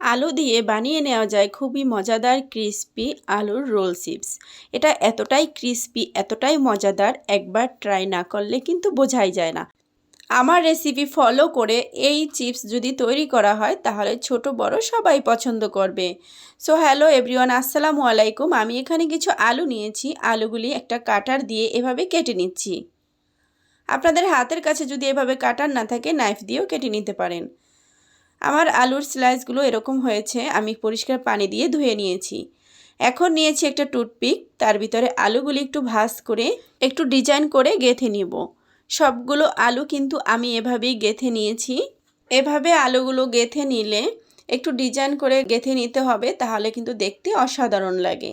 আলু দিয়ে বানিয়ে নেওয়া যায় খুবই মজাদার ক্রিস্পি আলুর রোল চিপস। এটা এতটাই ক্রিস্পি, এতটাই মজাদার, একবার ট্রাই না করলে কিন্তু বোঝাই যায় না। আমার রেসিপি ফলো করে এই চিপস যদি তৈরি করা হয়, তাহলে ছোট, বড় সবাই পছন্দ করবে। সো, হ্যালো এভরিওয়ান, আসসালামু আলাইকুম। আমি এখানে কিছু আলু নিয়েছি। আলুগুলি একটা কাটার দিয়ে এভাবে কেটে নিচ্ছি। আপনাদের হাতের কাছে যদি এভাবে কাটার না থাকে, নাইফ দিয়েও কেটে নিতে পারেন। আমার আলুর স্লাইসগুলো এরকম হয়েছে, আমি পরিষ্কার পানি দিয়ে ধুয়ে নিয়েছি। এখন নিয়েছি একটা টুথপিক তার ভিতরে আলুগুলি একটু ভাজ করে, একটু ডিজাইন করে গেথে নিব। সবগুলো আলু কিন্তু আমি এভাবেই গেথে নিয়েছি। এভাবে আলুগুলো গেথে নিলে একটু ডিজাইন করে গেথে নিতে হবে, তাহলে কিন্তু দেখতে অসাধারণ লাগে।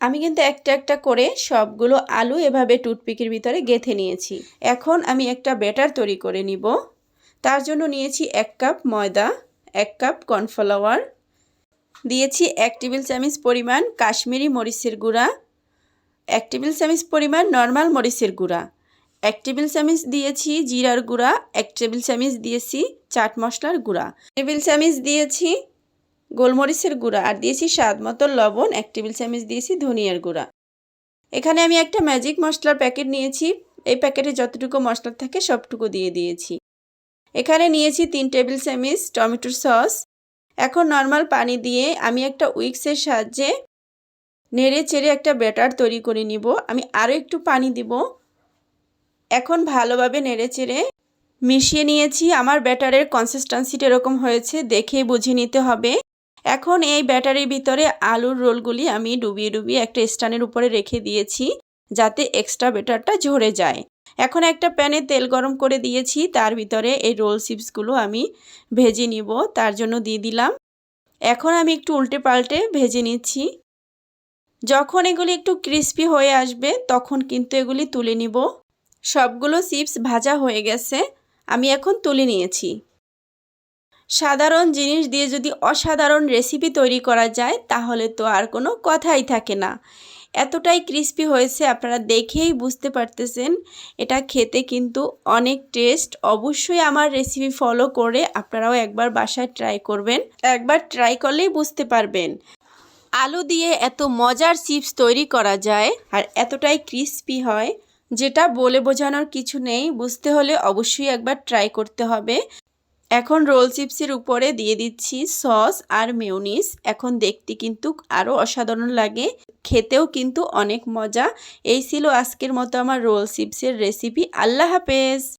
আমি কিন্তু একটা একটা করে সবগুলো আলু এভাবে টুথপিকের ভিতরে গেথে নিয়েছি। এখন আমি একটা ব্যাটার তৈরি করে নিব। তার জন্য নিয়েছি এক কাপ ময়দা। এক কাপ কর্নফ্লাওয়ার। দিয়েছি এক টেবিল চামচ পরিমাণ কাশ্মীরি মরিচের গুঁড়া। এক টেবিল চামচ পরিমাণ নর্মাল মরিচের গুঁড়া। এক টেবিল চামচ দিয়েছি জিরার গুঁড়া। এক টেবিল চামচ দিয়েছি চাট মশলার গুঁড়া। টেবিল চামচ দিয়েছি গোলমরিচের গুঁড়া আর দিয়েছি স্বাদ মতো লবণ। এক টেবিল চামচ দিয়েছি ধনিয়ার গুঁড়া। এখানে আমি একটা ম্যাজিক মশলার প্যাকেট নিয়েছি। এই প্যাকেটে যতটুকু মশলা থাকে সবটুকু দিয়ে দিয়েছি। এখানে নিয়েছি তিন টেবিল চামচ টমেটোর সস। এখন নর্মাল পানি দিয়ে আমি একটা উইক্সের সাহায্যে নেড়ে চেড়ে একটা ব্যাটার তৈরি করে নিব। আমি আরও একটু পানি দিব। এখন ভালোভাবে নেড়ে চেড়ে মিশিয়ে নিয়েছি। আমার ব্যাটারের কনসিস্টেন্সিটা এরকম হয়েছে, দেখে বুঝে নিতে হবে। এখন এই ব্যাটারির ভিতরে আলুর রোলগুলি আমি ডুবিয়ে ডুবিয়ে একটা স্ট্যান্ডের উপরে রেখে দিয়েছি, যাতে এক্সট্রা ব্যাটারটা ঝরে যায়। এখন একটা প্যানে তেল গরম করে দিয়েছি, তার ভিতরে এই রোল চিপসগুলো আমি ভেজে নিব, তার জন্য দিয়ে দিলাম। এখন আমি একটু উল্টে পাল্টে ভেজে নিচ্ছি। যখন এগুলি একটু ক্রিস্পি হয়ে আসবে, তখন কিন্তু এগুলি তুলে নিব। সবগুলো চিপস ভাজা হয়ে গেছে, আমি এখন তুলে নিয়েছি। সাধারণ জিনিস দিয়ে যদি অসাধারণ রেসিপি তৈরি করা যায়, তাহলে তো আর কোনো কথাই থাকে না। এতটাই ক্রিস্পি হয়েছে, আপনারা দেখেই বুঝতে পারতেছেন। এটা খেতে কিন্তু অনেক টেস্ট অবশ্যই আমার রেসিপি ফলো করে আপনারাও একবার বাসায় ট্রাই করবেন। একবার ট্রাই করলেই বুঝতে পারবেন। আলু দিয়ে এত মজার চিপস তৈরি করা যায় আর এতটাই ক্রিস্পি হয়, যেটা বলে বোঝানোর কিছু নেই। বুঝতে হলে অবশ্যই একবার ট্রাই করতে হবে। এখন রোল চিপসের উপরে দিয়ে দিচ্ছি সস আর মেউনিস এখন দেখতে কিন্তু আরও অসাধারণ লাগে। খেতেও কিন্তু অনেক মজা। এই ছিল আজকের মতো আমার রোল চিপসের রেসিপি। আল্লাহ হাফেজ!